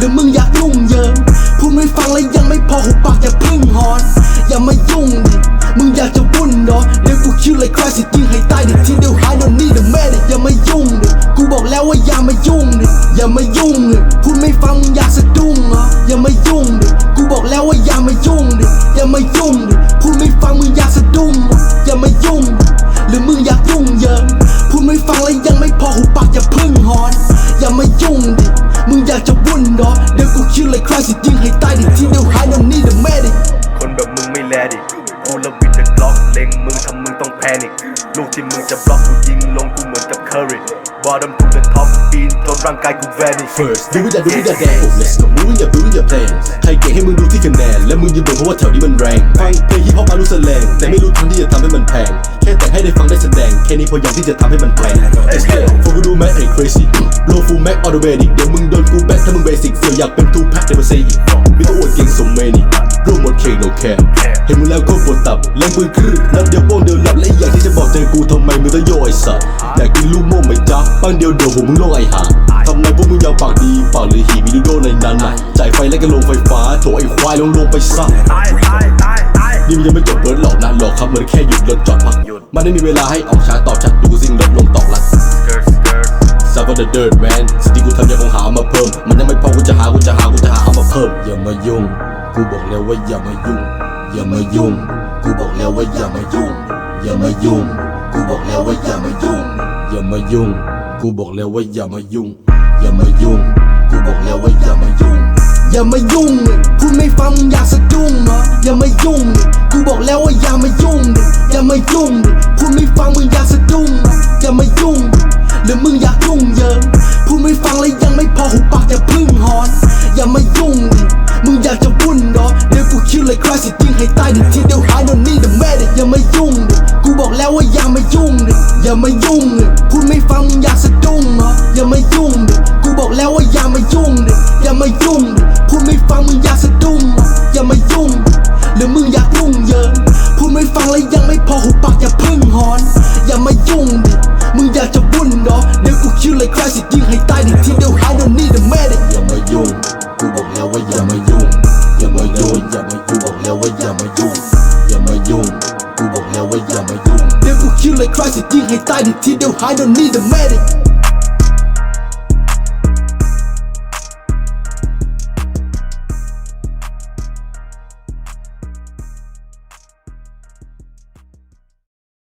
หรือมึงอยากยุ่งเยิงพูดไม่ฟังแล้วยังไม่พอหุบปากอย่าพึ่งหอน อย่ามายุ่งดิมึงอยากจะวุ่นเหรอเดี๋ยวกูคิวเลยคราสิยิงให้ตายดิทีเดียวหายโดนนี่เดอะแม่ดิอย่ามายุ่งดิกูบอกแล้วว่าอย่ามายุ่งดิอย่ามายุ่งดิพูดไม่ฟังมึงอยากสะดุ้งเหรออย่ามายุ่งดิกูบอกแล้วว่าอย่ามายุ่งดิอย่ามายุ่งดิพูดไม่ฟังมึงอยากสะดุ้งเหรออย่ามายุ่ง เดี๋ยวกูคิวเลยคราสิยิงให้ตายดิทีเดียวหายโดนนี่เดอะแมดิคนแบบมึงไม่แลดิกูละวิดจะกล็อกเล็งมึงทำมึงต้องแพนิคลูกที่มึงจะบล็อกกูยิงลงกูเหมือนกับเคอร์รี่ bottom to the top ปีนจนร่างกายกู vanish First ดูวิดาดูวิดาแดง Let's go moving your building your plan ใครเก่งให้มึงดูที่คะแนน และมึงยืนบนเพราะว่าแถวนี้มันแรงฟังเพลงฮิปฮอปมารู้แสลงแต่ไม่รู้ทางที่จะทำให้มันแพง แค่แต่ให้ได้ฟังได้แสดง แค่นี้พออย่างที่จะทำให้มันแพง Let's go พวกกูดูแม็กไอ้ crazy blow full mac all the way ดิเดี๋ยวมึงโดนกูแบกถ้ามึง basic เสืออยากเป็น two pack เดี๋ยวมา say it ไม่ต้องอวดเก่ง so many ร่วมหมดเคโนแคร์เห็นมึงแล้วก็ปวดตับเล่นปืนครึนัดเดียวโป้งเดียวหลับและอีกอย่างที่จะบอกเจอกูทำไมมึงต้องโยไอ้สัตว์อยากกินลูกโม่ไหม จ๊ะปังเดียวเดียวหัวมึงโล่งไอ้ห่าทำไมพวกมึงยาวปากดีปากหรือหีมีลูกโดในนั้นน่ะจ่ายไฟแล้วก็ลงไฟฟ้าโถไอ้ควายลงลงไปซะตายตายตายตายนี่มันยังไม่จบเบิร์ดหรอกนะหลอกครับมันแค่หยุดรถจอดพักหยุดมันไม่มีเวลาให้ออกช้าตอบชัดดูซิ่งรถลงตอกลัด skirt skirt ซาบ the dirt man สิ่งที่กูทำยังคงหาเอามาเพิ่ม มันยังไม่พอกูจะหากูจะหากูจะหาเอามาเพิ่มอย่ามายุ่ง กูบอกแล้วว่าอย่ามายุ่ง อย่ามายุ่ง กูบอกแล้วว่าอย่ามายุ่ง อย่ามายุ่ง กูบอกแล้วว่าอย่ามายุ่ง อย่ามายุ่ง กูบอกแล้วว่าอย่ามายุ่ง อย่ามายุ่ง กูบอกแล้วว่าอย่ามายุ่ง อย่ามายุ่งดิพูดไม่ฟังอยากสะดุ้งเหรออย่ามายุ่งดิกูบอกแล้วว่าอย่ามายุ่งดิอย่ามายุ่งดิพูดไม่ฟังมึงอยากสะดุ้งอย่ามายุ่ง หรือมึงอยากยุ่งเยิงพูดไม่ฟังแล้วยังไม่พอหุบปากอย่าพึ่งหอน อย่ามายุ่งมึงอยากจะวุ่นเหรอเดี๋ยวกูคิวเลยคราสิยิงให้ตายดิทีเดียวหายโด อย่ามายุ่งดิพูดไม่ฟังมึงอยากสะดุ้งเหรออย่ามายุ่งดิกูบอกแล้วว่าอย่ามายุ่งดิอย่ามายุ่งดิพูดไม่ฟังมึงอยากสะดุ้งอย่ามายุ่งหรือมึงอยากยุ่งเยิงพูดไม่ฟังแล้วยังไม่พอหุบปากอย่าพึ่งหอน อย่ามายุ่งดิมึงอยากจะวุ่นเหรอเดี๋ยวกูคิวเลยคราสิยิงให้ตายดิทีเดียวหายโดนนี่เดอะแม่ดิอย่ามายุ่งกูบอกแล้วว่าอย่ามายุ่งอย่ามายุ่งอย่ามายุ่งบอกแล้วว่าอย่ามายุ่งอย่ามายุ่งกูบอกแล้วว่าอย่ามายุ่ง เดี๋ยวกูคิวเลยคราสิยิ